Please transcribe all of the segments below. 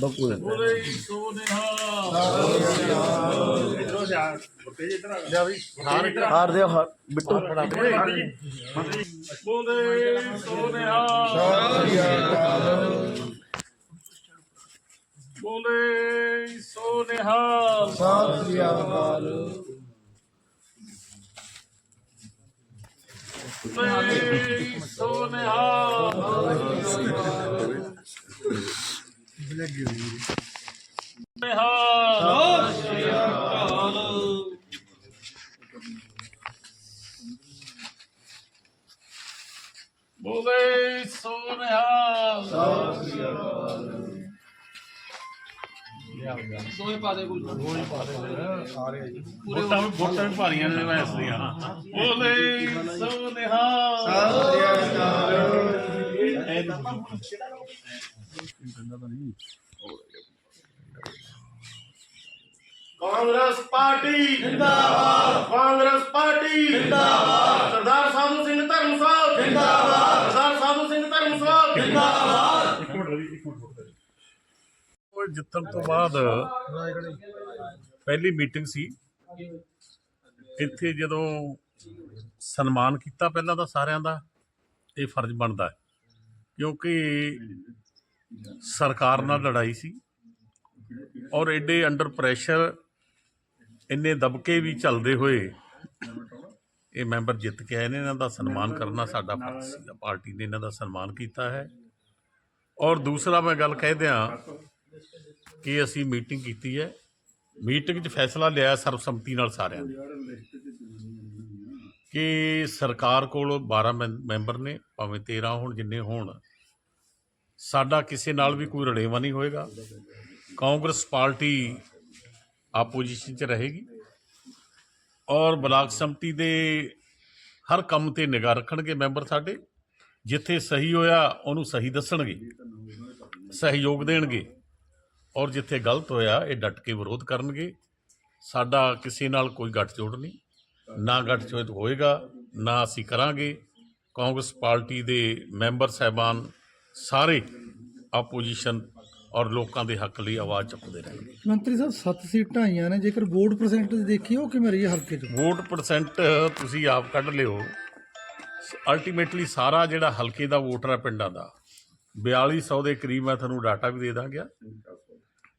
बकुल। हार देव बिट्टू बोले सोनेहाल सत सोनेहाल ਬੋਲੇ ਸੋ ਨਿਹਾਲ ਹਾਰ ਦਿਓ ਹਾਰ ਬਿੱਟੂ ਬੋਲੇ ਸੋ ਨਿਹਾਲ ਬੋਲੇ ਸੋ ਨਿਹਾਲ ਬੋਲੇ ਸੋ ਨਿਹਾਲ ਨਿਹਾਲ ਬੋਲੇ ਸੋ ਨਿਹਾਲ ਵੋਟਾਂ ਵੀ ਵੋਟਾਂ ਵੀ ਭਾਰੀਆਂ ਨੇ ਵੈਸ ਦੀਆਂ ਬੋਲੇ ਸੋ ਨਿਹਾਲ ਕਾਂਗਰਸ ਪਾਰਟੀ ਜਿੰਦਾਬਾਦ। ਕਾਂਗਰਸ ਪਾਰਟੀ ਜਿੰਦਾਬਾਦ। ਸਰਦਾਰ ਸਾਧੂ ਸਿੰਘ ਧਰਮਸਵਾਲ ਜਿੰਦਾਬਾਦ। ਸਰਦਾਰ ਸਾਧੂ ਸਿੰਘ ਧਰਮਸਵਾਲ ਜਿੰਦਾਬਾਦ। ਉਹ ਜਿੱਤਣ ਤੋਂ ਬਾਅਦ ਪਹਿਲੀ ਮੀਟਿੰਗ ਸੀ। ਇੱਥੇ ਜਦੋਂ ਸਨਮਾਨ ਕੀਤਾ ਪਹਿਲਾਂ ਤਾਂ ਸਾਰਿਆਂ ਦਾ, ਇਹ ਫਰਜ਼ ਬਣਦਾ ਕਿਉਂਕਿ ਸਰਕਾਰ ਨਾਲ ਲੜਾਈ ਸੀ ਔਰ ਐਡੇ ਅੰਡਰ ਪ੍ਰੈਸ਼ਰ ਇੰਨੇ ਦਬਕੇ ਵੀ ਚੱਲਦੇ ਹੋਏ ਇਹ ਮੈਂਬਰ ਜਿੱਤ ਕੇ ਆਏ ਨੇ, ਇਹਨਾਂ ਦਾ ਸਨਮਾਨ ਕਰਨਾ ਸਾਡਾ ਫਰਜ਼ ਸੀ। ਪਾਰਟੀ ਨੇ ਇਹਨਾਂ ਦਾ ਸਨਮਾਨ ਕੀਤਾ ਹੈ। ਔਰ ਦੂਸਰਾ ਮੈਂ ਗੱਲ ਕਹਿ ਦਿਆਂ ਕਿ ਅਸੀਂ ਮੀਟਿੰਗ ਕੀਤੀ ਹੈ। ਮੀਟਿੰਗ 'ਚ ਫੈਸਲਾ ਲਿਆ ਸਰਬਸੰਮਤੀ ਨਾਲ ਸਾਰਿਆਂ ਨੇ ਕਿ ਸਰਕਾਰ ਕੋਲ 12 ਮੈਂ- ਮੈਂਬਰ ਨੇ, ਭਾਵੇਂ 13 ਹੋਣ, ਜਿੰਨੇ ਹੋਣ ਸਾਡਾ ਕਿਸੇ ਨਾਲ ਵੀ ਕੋਈ ਰੜੇਵਾ ਨਹੀਂ ਹੋਏਗਾ। ਕਾਂਗਰਸ ਪਾਰਟੀ ਆਪੋਜੀਸ਼ਨ 'ਚ ਰਹੇਗੀ ਔਰ ਬਲਾਕ ਸੰਮਤੀ ਦੇ ਹਰ ਕੰਮ ਤੇ ਨਿਗਾਹ ਰੱਖਣਗੇ ਮੈਂਬਰ ਸਾਡੇ। ਜਿੱਥੇ ਸਹੀ ਹੋਇਆ ਉਹਨੂੰ ਸਹੀ ਦੱਸਣਗੇ, ਸਹਿਯੋਗ ਦੇਣਗੇ ਔਰ ਜਿੱਥੇ ਗਲਤ ਹੋਇਆ ਇਹ ਡਟ ਕੇ ਵਿਰੋਧ ਕਰਨਗੇ। ਸਾਡਾ ਕਿਸੇ ਨਾਲ ਕੋਈ ਗੱਠਜੋੜ ਨਹੀਂ, ਨਾ ਗੱਠਜੋੜ ਹੋਏਗਾ, ਨਾ ਅਸੀਂ ਕਰਾਂਗੇ। ਕਾਂਗਰਸ ਪਾਰਟੀ ਦੇ ਮੈਂਬਰ ਸਹਿਬਾਨ ਸਾਰੇ ਆਪੋਜੀਸ਼ਨ ਔਰ ਲੋਕਾਂ ਦੇ ਹੱਕ ਲਈ ਆਵਾਜ਼ ਚੁੱਕਦੇ ਰਹਿਣਗੇ ਮੰਤਰੀ ਸਾਹਿਬ ਸੱਤ ਸੀਟਾਂ ਆਈਆਂ ਨੇ ਜੇਕਰ ਵੋਟ ਪਰਸੈਂਟੇਜ ਦੇਖੀਏ ਉਹ ਕਿਵੇਂ ਰਹੀ ਹੈ ਹਲਕੇ 'ਚ? ਵੋਟ ਪਰਸੈਂਟ ਤੁਸੀਂ ਆਪ ਕੱਢ ਲਿਓ। ਅਲਟੀਮੇਟਲੀ ਸਾਰਾ ਜਿਹੜਾ ਹਲਕੇ ਦਾ ਵੋਟਰ ਹੈ ਪਿੰਡਾਂ ਦਾ 4200 ਦੇ ਕਰੀਬ ਮੈਂ ਤੁਹਾਨੂੰ ਡਾਟਾ ਵੀ ਦੇ ਦਾਂਗਾ।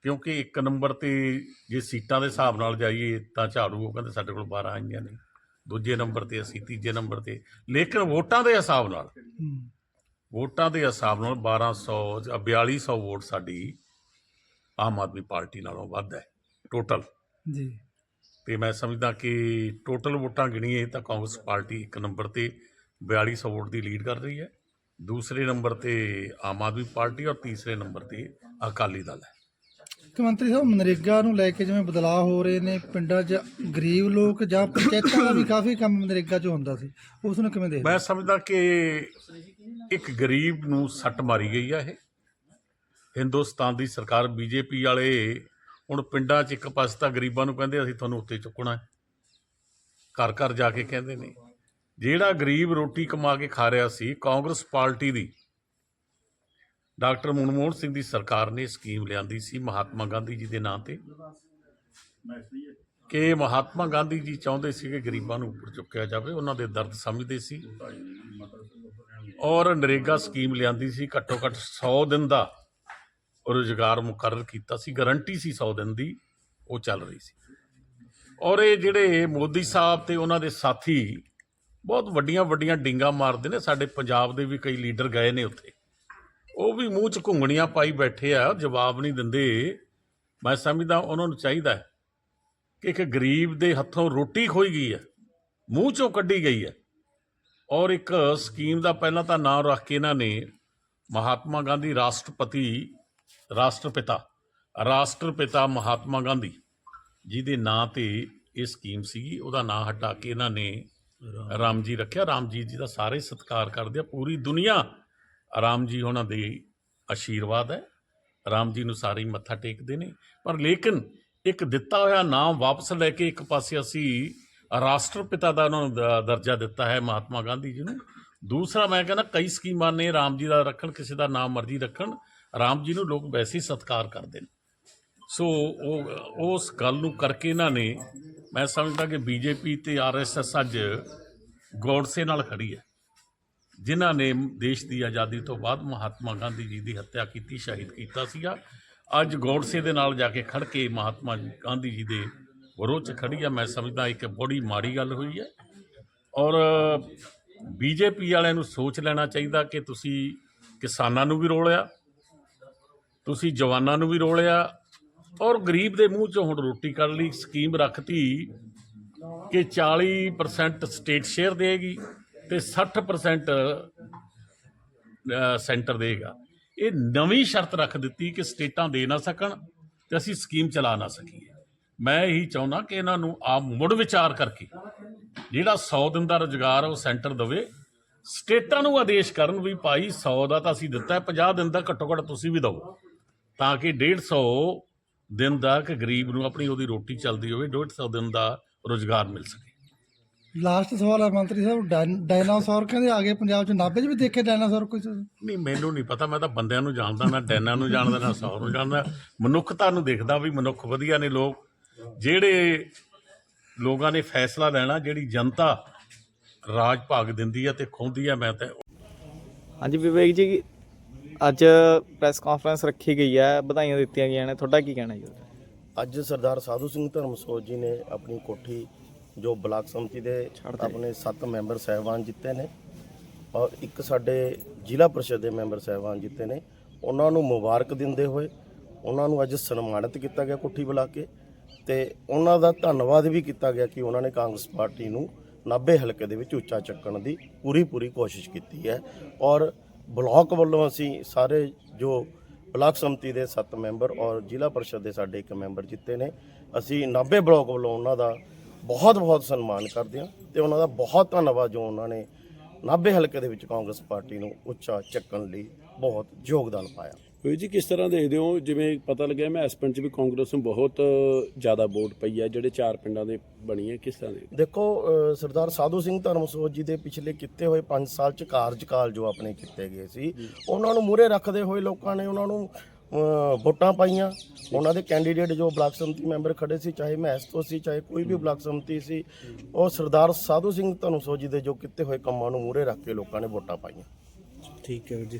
ਕਿਉਂਕਿ ਇੱਕ ਨੰਬਰ ਤੇ ਜੇ ਸੀਟਾਂ ਦੇ ਹਿਸਾਬ ਨਾਲ ਜਾਈਏ ਤਾਂ ਝਾੜੂ ਉਹ ਕਹਿੰਦੇ ਸਾਡੇ ਕੋਲ 12 ਆਈਆਂ ਨੇ। ਦੂਜੇ ਨੰਬਰ ਤੇ ਅਸੀਂ ਤੀਜੇ ਨੰਬਰ ਤੇ। ਲੇਕਿਨ ਵੋਟਾਂ ਦੇ ਹਿਸਾਬ ਨਾਲ। ਵੋਟਾਂ ਦੇ ਹਿਸਾਬ ਨਾਲ 1200 ਜਾਂ 4200 ਵੋਟ ਸਾਡੀ ਆਮ ਆਦਮੀ ਪਾਰਟੀ ਨਾਲੋਂ ਵੱਧ ਹੈ ਟੋਟਲ। ਜੀ। ਤੇ ਮੈਂ ਸਮਝਦਾ ਕਿ ਟੋਟਲ ਵੋਟਾਂ ਗਿਣੀਏ ਤਾਂ ਕਾਂਗਰਸ ਪਾਰਟੀ ਇੱਕ ਨੰਬਰ ਤੇ 4200 ਵੋਟ ਦੀ ਲੀਡ ਕਰ ਰਹੀ ਹੈ ਦੂਸਰੇ ਨੰਬਰ ਤੇ ਆਮ ਆਦਮੀ ਪਾਰਟੀ ਔਰ ਤੀਸਰੇ ਨੰਬਰ ਤੇ ਅਕਾਲੀ ਦਲ ਹੈ। ਕਿ ਮੰਤਰੀ ਸਾਹਿਬ, ਮਨਰੇਗਾ ਨੂੰ ਲੈ ਕੇ ਜਿਵੇਂ ਬਦਲਾਅ ਹੋ ਰਹੇ ਨੇ, ਪਿੰਡਾਂ 'ਚ ਗਰੀਬ ਲੋਕ ਜਾਂ ਪੰਚਾਇਤਾਂ ਦਾ ਵੀ ਕਾਫੀ ਕੰਮ ਮਨਰੇਗਾ 'ਚ ਹੁੰਦਾ ਸੀ। ਉਸ ਨੂੰ ਕਿਵੇਂ ਦੇਖਦੇ ਮੈਂ ਸਮਝਦਾ ਕਿ ਇੱਕ ਗਰੀਬ ਨੂੰ ਸੱਟ ਮਾਰੀ ਗਈ ਆ ਇਹ। ਹਿੰਦੁਸਤਾਨ ਦੀ ਸਰਕਾਰ ਬੀਜੇਪੀ ਵਾਲੇ ਹੁਣ ਪਿੰਡਾਂ 'ਚ ਇੱਕ ਪਾਸੇ ਤਾਂ ਗਰੀਬਾਂ ਨੂੰ ਕਹਿੰਦੇ ਅਸੀਂ ਤੁਹਾਨੂੰ ਉੱਤੇ ਚੁੱਕਣਾ ਹੈ। ਘਰ ਘਰ ਜਾ ਕੇ ਕਹਿੰਦੇ ਨੇ। ਜਿਹੜਾ ਗਰੀਬ ਰੋਟੀ ਕਮਾ ਕੇ ਖਾ ਰਿਹਾ ਸੀ, ਕਾਂਗਰਸ ਪਾਰਟੀ ਦੀ ਡਾਕਟਰ ਮਨਮੋਹਨ ਸਿੰਘ ਦੀ ਸਰਕਾਰ ਨੇ ਸਕੀਮ ਲਿਆਂਦੀ ਸੀ ਮਹਾਤਮਾ ਗਾਂਧੀ ਜੀ ਦੇ ਨਾਂ ਤੇ। ਕਿ ਮਹਾਤਮਾ ਗਾਂਧੀ ਜੀ ਚਾਹੁੰਦੇ ਸੀ ਕਿ ਗਰੀਬਾਂ ਨੂੰ ਉੱਪਰ ਚੁੱਕਿਆ ਜਾਵੇ, ਉਹਨਾਂ ਦੇ ਦਰਦ ਸਮਝਦੇ ਸੀ। ਔਰ ਨਰੇਗਾ ਸਕੀਮ ਲਿਆਂਦੀ ਸੀ ਘੱਟੋ ਘੱਟ 100 ਦਿਨ ਦਾ ਰੁਜ਼ਗਾਰ ਮੁਕਰਰ ਕੀਤਾ ਸੀ, ਗਾਰੰਟੀ ਸੀ 100 ਦਿਨ ਦੀ, ਉਹ ਚੱਲ ਰਹੀ ਸੀ। ਔਰ ਇਹ ਜਿਹੜੇ ਮੋਦੀ ਸਾਹਿਬ ਤੇ ਉਹਨਾਂ ਦੇ ਸਾਥੀ ਬਹੁਤ ਵੱਡੀਆਂ ਵੱਡੀਆਂ ਡਿੰਗਾ ਮਾਰਦੇ ਨੇ, ਸਾਡੇ ਪੰਜਾਬ ਦੇ ਵੀ ਕਈ ਲੀਡਰ ਗਏ ਨੇ ਉੱਥੇ। ਉਹ ਵੀ ਮੂੰਹ 'ਚ ਘੁੰਗਣੀਆਂ ਪਾਈ ਬੈਠੇ ਆ, ਜਵਾਬ ਨਹੀਂ ਦਿੰਦੇ। ਮੈਂ ਸਮਝਦਾ ਉਹਨਾਂ ਨੂੰ ਚਾਹੀਦਾ ਹੈ ਕਿ ਇੱਕ ਗਰੀਬ ਦੇ ਹੱਥੋਂ ਰੋਟੀ ਖੋਈ ਗਈ ਹੈ, ਮੂੰਹ 'ਚੋਂ ਕੱਢੀ ਗਈ ਹੈ। ਔਰ ਇੱਕ ਸਕੀਮ ਦਾ ਪਹਿਲਾਂ ਤਾਂ ਨਾਮ ਰੱਖ ਕੇ ਇਹਨਾਂ ਨੇ ਮਹਾਤਮਾ ਗਾਂਧੀ ਰਾਸ਼ਟਰਪਤੀ, ਰਾਸ਼ਟਰਪਿਤਾ ਰਾਸ਼ਟਰਪਿਤਾ ਮਹਾਤਮਾ ਗਾਂਧੀ, ਜਿਹਦੇ ਨਾਂ ਤੇ ਇਹ ਸਕੀਮ ਸੀਗੀ, ਉਹਦਾ ਨਾਂ ਹਟਾ ਕੇ ਇਹਨਾਂ ਨੇ ਰਾਮ ਜੀ ਰੱਖਿਆ। ਰਾਮ ਜੀ ਜੀ ਦਾ ਸਾਰੇ ਸਤਿਕਾਰ ਕਰਦੇ ਆ, ਪੂਰੀ ਦੁਨੀਆ ਰਾਮ ਜੀ ਉਹਨਾਂ ਦੇ ਆਸ਼ੀਰਵਾਦ ਹੈ। ਰਾਮ ਜੀ ਨੂੰ ਸਾਰੇ ਮੱਥਾ ਟੇਕਦੇ ਨੇ। ਪਰ ਲੇਕਿਨ ਇੱਕ ਦਿੱਤਾ ਹੋਇਆ ਨਾਮ ਵਾਪਸ ਲੈ ਕੇ ਇੱਕ ਪਾਸੇ ਅਸੀਂ ਰਾਸ਼ਟਰਪਿਤਾ ਦਾ ਉਹਨਾਂ ਨੂੰ ਦਰਜਾ ਦਿੱਤਾ ਹੈ ਮਹਾਤਮਾ ਗਾਂਧੀ ਜੀ ਨੂੰ। ਦੂਸਰਾ ਮੈਂ ਕਹਿੰਦਾ ਕਈ ਸਕੀਮਾਂ ਨੇ ਰਾਮ ਜੀ ਦਾ ਰੱਖਣ, ਕਿਸੇ ਦਾ ਨਾਮ ਮਰਜ਼ੀ ਰੱਖਣ। ਰਾਮ ਜੀ ਨੂੰ ਲੋਕ ਵੈਸੇ ਹੀ ਸਤਿਕਾਰ ਕਰਦੇ ਨੇ। ਸੋ ਉਹ, ਉਸ ਗੱਲ ਨੂੰ ਕਰਕੇ ਇਹਨਾਂ ਨੇ, ਮੈਂ ਸਮਝਦਾ ਕਿ ਬੀਜੇਪੀ ਤੇ ਆਰਐਸਐਸ ਅੱਜ ਗੋਡਸੇ ਨਾਲ ਖੜੀ ਹੈ। ਜਿਨ੍ਹਾਂ ਨੇ ਦੇਸ਼ ਦੀ ਆਜ਼ਾਦੀ ਤੋਂ ਬਾਅਦ ਮਹਾਤਮਾ ਗਾਂਧੀ ਜੀ ਦੀ ਹੱਤਿਆ ਕੀਤੀ, ਸ਼ਹੀਦ ਕੀਤਾ ਸੀਗਾ। ਅੱਜ ਗੋਡਸੇ ਦੇ ਨਾਲ ਜਾ ਕੇ ਖੜ ਕੇ ਮਹਾਤਮਾ ਗਾਂਧੀ ਜੀ ਦੇ ਵਿਰੋਧ 'ਚ ਖੜੀ ਆ। ਮੈਂ ਸਮਝਦਾ ਇੱਕ ਬੜੀ ਮਾੜੀ ਗੱਲ ਹੋਈ ਹੈ। ਔਰ ਬੀਜੇਪੀ ਵਾਲਿਆਂ ਨੂੰ ਸੋਚ ਲੈਣਾ ਚਾਹੀਦਾ ਕਿ ਤੁਸੀਂ ਕਿਸਾਨਾਂ ਨੂੰ ਵੀ ਰੋਲਿਆ, ਤੁਸੀਂ ਜਵਾਨਾਂ ਨੂੰ ਵੀ ਰੋਲਿਆ ਔਰ ਗਰੀਬ ਦੇ ਮੂੰਹ 'ਚੋਂ ਹੁਣ ਰੋਟੀ ਕੱਢ ਲਈ, ਸਕੀਮ ਰੱਖਤੀ ਕਿ 40% ਸਟੇਟ ਸ਼ੇਅਰ ਦੇਗੀ। ਤੇ 60% ਸੈਂਟਰ ਦੇਗਾ। ਇਹ ਨਵੀਂ ਸ਼ਰਤ ਰੱਖ ਦਿੱਤੀ ਕਿ ਸਟੇਟਾਂ ਦੇ ਨਾ ਸਕਣ ਤੇ ਅਸੀਂ ਸਕੀਮ ਚਲਾ ਨਾ ਸਕੀਏ। ਮੈਂ ਇਹੀ ਚਾਹੁੰਦਾ ਕਿ ਇਹਨਾਂ ਨੂੰ ਆਪ ਮੁੜ ਵਿਚਾਰ ਕਰਕੇ ਜਿਹੜਾ 100 ਦਿਨ ਦਾ ਰੁਜ਼ਗਾਰ ਉਹ ਸੈਂਟਰ ਦੇਵੇ। ਸਟੇਟਾਂ ਨੂੰ ਆਦੇਸ਼ ਕਰਨ ਵੀ ਭਾਈ 100 ਦਾ ਤਾਂ ਅਸੀਂ ਦਿੱਤਾ ਹੈ 50 ਦਿਨ ਦਾ ਘੱਟੋ ਘੱਟ ਤੁਸੀਂ ਵੀ ਦਿਓ ਤਾਂ ਕਿ 150 ਦਿਨ ਦਾ ਕਿ ਗਰੀਬ ਨੂੰ ਆਪਣੀ ਉਹਦੀ ਰੋਟੀ ਚੱਲਦੀ ਹੋਵੇ 150 ਦਿਨ ਦਾ ਰੁਜ਼ਗਾਰ ਮਿਲ ਸਕੇ। ਲਾਸਟ ਸਵਾਲ ਹੈ ਮੰਤਰੀ ਸਾਹਿਬ ਡਾਇਨ- ਡਾਇਨਾਸੌਰ ਕਹਿੰਦੇ ਆ ਗਏ ਪੰਜਾਬ ਚ ਨਾਭੇ 'ਚ ਵੀ ਦੇਖੇ ਡਾਇਨਾਸੌਰ ਕੋਈ ਤੁਸੀਂ? ਨਹੀਂ ਮੈਨੂੰ ਨਹੀਂ ਪਤਾ ਮੈਂ ਤਾਂ ਬੰਦਿਆਂ ਨੂੰ ਜਾਣਦਾ ਨਾ ਡੈਨਾਂ ਨੂੰ ਜਾਣਦਾ ਨਾ ਸੌ ਨੂੰ ਜਾਣਦਾ ਮਨੁੱਖਤਾ ਨੂੰ ਦੇਖਦਾ ਵੀ ਮਨੁੱਖ ਵਧੀਆ ਨੇ ਲੋਕ ਜਿਹੜੇ ਲੋਕਾਂ ਨੇ ਫੈਸਲਾ ਲੈਣਾ ਜਿਹੜੀ ਜਨਤਾ ਰਾਜ ਭਾਗ ਦਿੰਦੀ ਹੈ ਤੇ ਖੁੰਦੀ ਹੈ ਮੈਂ ਤਾਂ ਹਾਂਜੀ ਵਿਵੇਕ ਜੀ ਅੱਜ ਪ੍ਰੈਸ ਕਾਨਫਰੰਸ ਰੱਖੀ ਗਈ ਹੈ ਵਧਾਈਆਂ ਦਿੱਤੀਆਂ ਗਈਆਂ ਨੇ ਤੁਹਾਡਾ ਕੀ ਕਹਿਣਾ ਜੀ ਉਹਦੇ? ਅੱਜ ਸਰਦਾਰ ਸਾਧੂ ਸਿੰਘ ਧਰਮਸੋਤ ਜੀ ਨੇ ਆਪਣੀ ਕੋਠੀ ਜੋ ਬਲਾਕ ਸੰਮਤੀ ਦੇ ਆਪਣੇ 7 ਮੈਂਬਰ ਸਹਿਬਾਨ ਜਿੱਤੇ ਨੇ ਔਰ ਇੱਕ ਸਾਡੇ ਜ਼ਿਲ੍ਹਾ ਪ੍ਰੀਸ਼ਦ ਦੇ ਮੈਂਬਰ ਸਹਿਬਾਨ ਜਿੱਤੇ ਨੇ। ਉਹਨਾਂ ਨੂੰ ਮੁਬਾਰਕ ਦਿੰਦੇ ਹੋਏ ਉਹਨਾਂ ਨੂੰ ਅੱਜ ਸਨਮਾਨਿਤ ਕੀਤਾ ਗਿਆ ਕੋਠੀ ਬੁਲਾ ਕੇ ਤੇ ਉਹਨਾਂ ਦਾ ਧੰਨਵਾਦ ਵੀ ਕੀਤਾ ਗਿਆ ਕਿ ਉਹਨਾਂ ਨੇ ਕਾਂਗਰਸ ਪਾਰਟੀ ਨੂੰ 90 ਹਲਕੇ ਦੇ ਵਿੱਚ ਉੱਚਾ ਚੱਕਣ ਦੀ ਪੂਰੀ ਪੂਰੀ ਕੋਸ਼ਿਸ਼ ਕੀਤੀ ਹੈ। ਔਰ ਬਲਾਕ ਵੱਲੋਂ ਅਸੀਂ ਸਾਰੇ ਜੋ ਬਲਾਕ ਸੰਮਤੀ ਦੇ 7 ਮੈਂਬਰ ਔਰ ਜ਼ਿਲ੍ਹਾ ਪਰਿਸ਼ਦ ਦੇ ਸਾਡੇ ਇੱਕ ਮੈਂਬਰ ਜਿੱਤੇ ਨੇ ਅਸੀਂ 90 ਬਲਾਕ ਵੱਲੋਂ ਉਹਨਾਂ ਦਾ ਬਹੁਤ ਬਹੁਤ ਸਨਮਾਨ ਕਰਦੇ ਹਾਂ ਤੇ ਉਹਨਾਂ ਦਾ ਬਹੁਤ ਧੰਨਵਾਦ ਜੋ ਉਹਨਾਂ ਨੇ 90 ਹਲਕੇ ਦੇ ਵਿੱਚ ਕਾਂਗਰਸ ਪਾਰਟੀ ਨੂੰ ਉੱਚਾ ਚੱਕਣ ਲਈ ਬਹੁਤ ਯੋਗਦਾਨ ਪਾਇਆ। ਵੀਰ ਜੀ ਕਿਸ ਤਰ੍ਹਾਂ ਦੇਖਦੇ ਹੋ? ਜਿਵੇਂ ਪਤਾ ਲੱਗਿਆ ਮੈਂ ਇਸ ਪਿੰਡ 'ਚ ਵੀ ਕਾਂਗਰਸ ਨੂੰ ਬਹੁਤ ਜ਼ਿਆਦਾ ਵੋਟ ਪਈ ਹੈ ਜਿਹੜੇ ਚਾਰ ਪਿੰਡਾਂ ਦੇ ਬਣੀ ਹੈ ਕਿਸ ਤਰ੍ਹਾਂ ਦੇ ਦੇਖੋ ਸਰਦਾਰ ਸਾਧੂ ਸਿੰਘ ਧਰਮਸੋਤ ਜੀ ਦੇ ਪਿਛਲੇ ਕੀਤੇ ਹੋਏ 5 ਸਾਲ ਚ ਕਾਰਜਕਾਲ ਜੋ ਆਪਣੇ ਕੀਤੇ ਗਏ ਸੀ ਉਹਨਾਂ ਨੂੰ ਮੂਰੇ ਰੱਖਦੇ ਹੋਏ ਲੋਕਾਂ ਨੇ ਉਹਨਾਂ ਨੂੰ ਵੋਟਾਂ ਪਾਈਆਂ। ਉਹਨਾਂ ਦੇ ਕੈਂਡੀਡੇਟ ਜੋ ਬਲਾਕ ਸੰਮਤੀ ਮੈਂਬਰ ਖੜੇ ਸੀ, ਚਾਹੇ ਮਹਿਸ ਤੋਂ ਸੀ, ਚਾਹੇ ਕੋਈ ਵੀ ਬਲਾਕ ਸੰਮਤੀ ਸੀ, ਉਹ ਸਰਦਾਰ ਸਾਧੂ ਸਿੰਘ ਧਰਮਸੋਤ ਜੀ ਦੇ ਜੋ ਕੀਤੇ ਹੋਏ ਕੰਮਾਂ ਨੂੰ ਮੂਰੇ ਰੱਖ ਕੇ ਲੋਕਾਂ ਨੇ ਵੋਟਾਂ ਪਾਈਆਂ। ਠੀਕ ਹੈ ਜੀ।